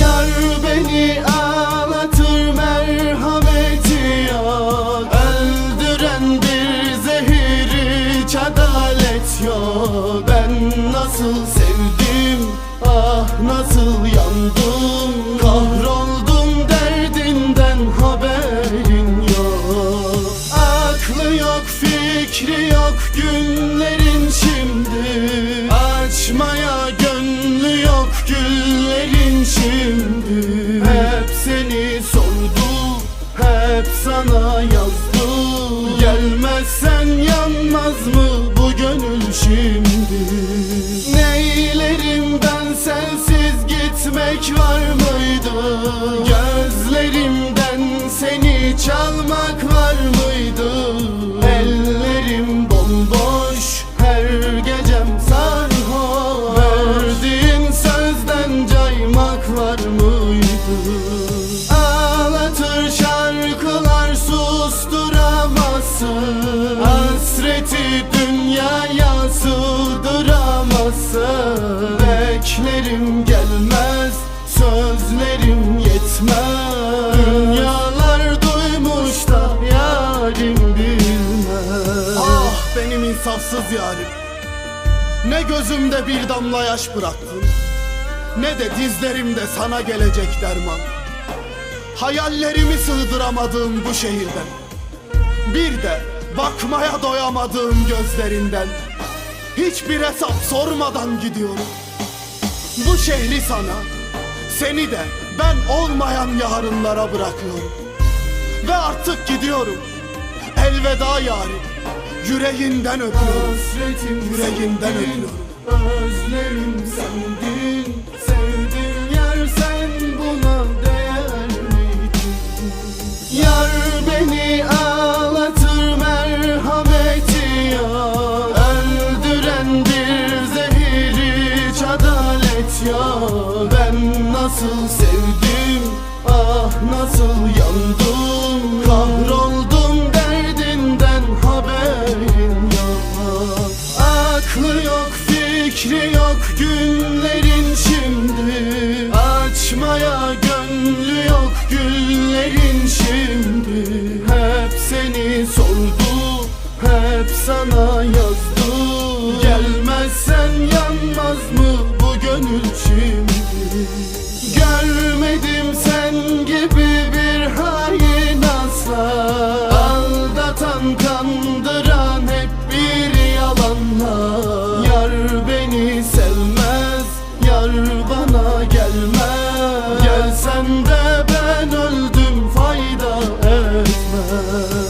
Yar beni ağlatır merhameti yok. Öldüren bir zehir hiç yok. Ben nasıl sevdim ah nasıl yandım. Kahroldum derdinden haberin yok. Aklı yok fikri yok günlerin şimdi. Açmaya sana yazdı Gelmezsen yanmaz mı bu gönül şimdi? Neylerim ben sensiz gitmek var mıydı? Gözlerimden seni çalmak var mıydı Beklerim gelmez sözlerim yetmez. Dünyalar duymuş da yarim bilmez. Ah benim insafsız yarim. Ne gözümde bir damla yaş bıraktın Ne de dizlerimde sana gelecek derman. Hayallerimi sığdıramadığım bu şehirden Bir de bakmaya doyamadığım gözlerinden Hiçbir hesap sormadan gidiyorum. Bu şehri sana Seni de ben olmayan yarınlara bırakıyorum. Ve artık gidiyorum. Elveda yarim Yüreğinden öpüyorum. Yüreğinden öpüyorum. Özlerim sendin nasıl sevdim ah nasıl yandım Kahroldum derdinden haberin yok. Aklı yok fikri yok günlerin şimdi. Açmaya gönlü yok güllerin şimdi. Hep seni sordu hep sana yazdı. Gelmezsen yanmaz mı bu gönül şimdi kandıran hep bir yalanlar. Yar beni sevmez, yar bana gelmez. Gelsen de ben öldüm fayda etmez.